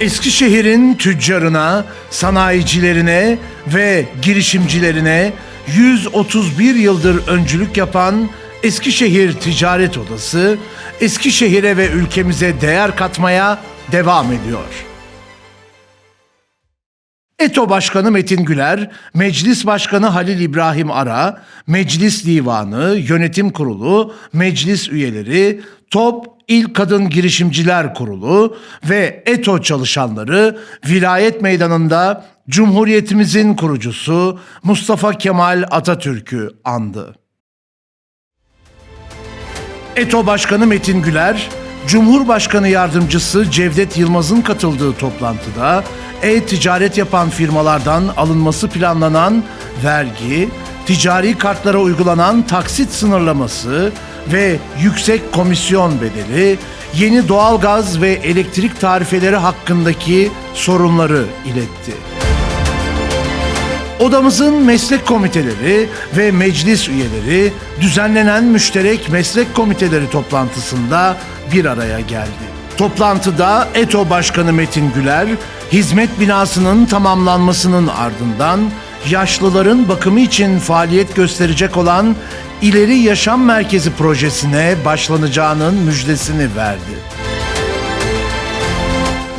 Eskişehir'in tüccarına, sanayicilerine ve girişimcilerine 131 yıldır öncülük yapan Eskişehir Ticaret Odası, Eskişehir'e ve ülkemize değer katmaya devam ediyor. ETO Başkanı Metin Güler, Meclis Başkanı Halil İbrahim Ara, Meclis Divanı, Yönetim Kurulu, meclis üyeleri, TOP İl Kadın Girişimciler Kurulu ve ETO çalışanları Vilayet Meydanı'nda Cumhuriyetimizin kurucusu Mustafa Kemal Atatürk'ü andı. ETO Başkanı Metin Güler, Cumhurbaşkanı Yardımcısı Cevdet Yılmaz'ın katıldığı toplantıda e-ticaret yapan firmalardan alınması planlanan vergi, ticari kartlara uygulanan taksit sınırlaması ve yüksek komisyon bedeli, yeni doğalgaz ve elektrik tarifeleri hakkındaki sorunları iletti. Odamızın meslek komiteleri ve meclis üyeleri düzenlenen müşterek meslek komiteleri toplantısında bir araya geldi. Toplantıda ETO Başkanı Metin Güler, hizmet binasının tamamlanmasının ardından yaşlıların bakımı için faaliyet gösterecek olan İleri Yaşam Merkezi projesine başlanacağının müjdesini verdi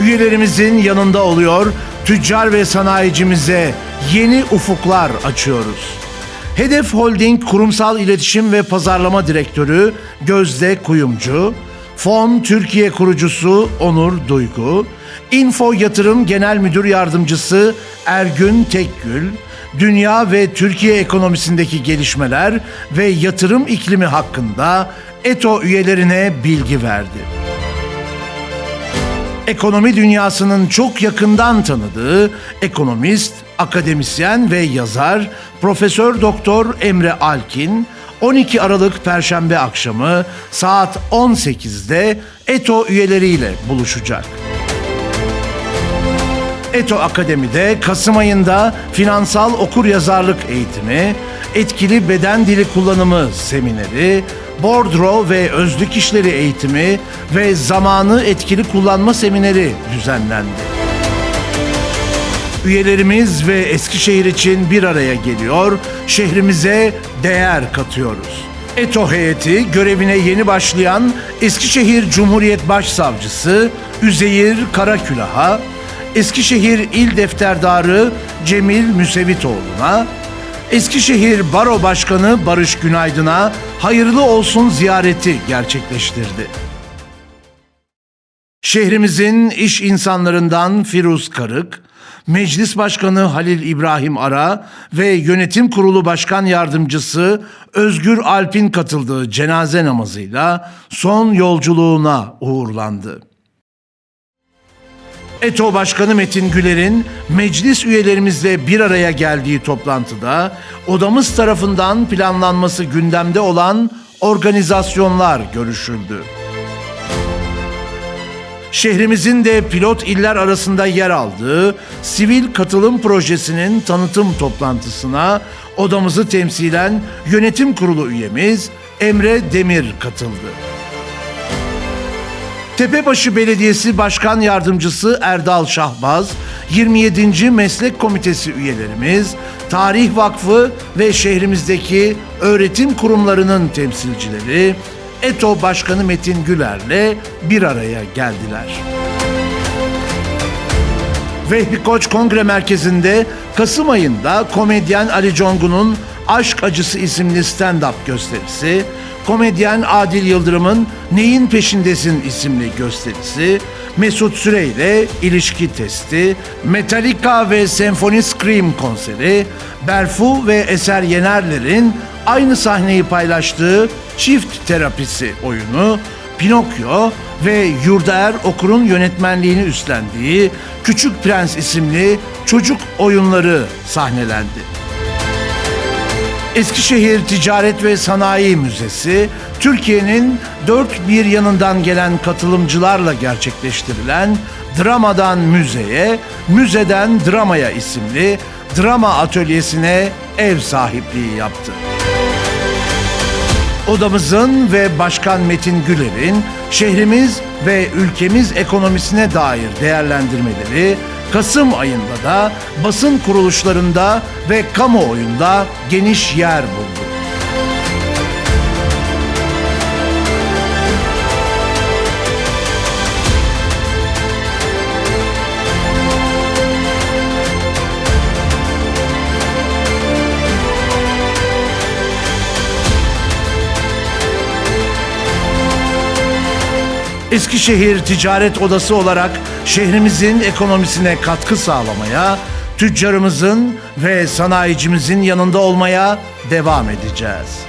üyelerimizin yanında oluyor, tüccar ve sanayicimize yeni ufuklar açıyoruz. Hedef Holding Kurumsal İletişim ve Pazarlama Direktörü Gözde Kuyumcu, Fon Türkiye kurucusu Onur Duygu, Info Yatırım Genel Müdür Yardımcısı Ergün Tekgül, dünya ve Türkiye ekonomisindeki gelişmeler ve yatırım iklimi hakkında ETO üyelerine bilgi verdi. Ekonomi dünyasının çok yakından tanıdığı ekonomist, akademisyen ve yazar Profesör Doktor Emre Alkin 12 Aralık Perşembe akşamı saat 18'de ETO üyeleriyle buluşacak. ETO Akademi'de Kasım ayında finansal okur yazarlık eğitimi, etkili beden dili kullanımı semineri, bordro ve özlük işleri eğitimi ve zamanı etkili kullanma semineri düzenlendi. Üyelerimiz ve Eskişehir için bir araya geliyor, şehrimize değer katıyoruz. ETO heyeti görevine yeni başlayan Eskişehir Cumhuriyet Başsavcısı Üzeyir Karakülah'a, Eskişehir İl Defterdarı Cemil Müsevitoğlu'na, Eskişehir Baro Başkanı Barış Günaydın'a hayırlı olsun ziyareti gerçekleştirdi. Şehrimizin iş insanlarından Firuz Karık, Meclis Başkanı Halil İbrahim Ara ve Yönetim Kurulu Başkan Yardımcısı Özgür Alp'in katıldığı cenaze namazıyla son yolculuğuna uğurlandı. ETO Başkanı Metin Güler'in meclis üyelerimizle bir araya geldiği toplantıda odamız tarafından planlanması gündemde olan organizasyonlar görüşüldü. Şehrimizin de pilot iller arasında yer aldığı sivil katılım projesinin tanıtım toplantısına odamızı temsilen yönetim kurulu üyemiz Emre Demir katıldı. Tepebaşı Belediyesi Başkan Yardımcısı Erdal Şahbaz, 27. Meslek Komitesi üyelerimiz, Tarih Vakfı ve şehrimizdeki öğretim kurumlarının temsilcileri, ETO Başkanı Metin Güler'le bir araya geldiler. Vehbi Koç Kongre Merkezi'nde Kasım ayında komedyen Ali Congun'un Aşk Acısı isimli stand-up gösterisi, komedyen Adil Yıldırım'ın Neyin Peşindesin isimli gösterisi, Mesut Süre ile ilişki testi, Metallica ve Symphony Scream konseri, Berfu ve Eser Yenerler'in aynı sahneyi paylaştığı Çift Terapisi oyunu, Pinokyo ve Yurdaer Okur'un yönetmenliğini üstlendiği Küçük Prens isimli çocuk oyunları sahnelendi. Eskişehir Ticaret ve Sanayi Müzesi, Türkiye'nin dört bir yanından gelen katılımcılarla gerçekleştirilen Dramadan Müzeye, Müzeden Dramaya isimli drama atölyesine ev sahipliği yaptı. Odamızın ve Başkan Metin Güler'in şehrimiz ve ülkemiz ekonomisine dair değerlendirmeleri Kasım ayında da basın kuruluşlarında ve kamuoyunda geniş yer buldu. Eskişehir Ticaret Odası olarak şehrimizin ekonomisine katkı sağlamaya, tüccarımızın ve sanayicimizin yanında olmaya devam edeceğiz.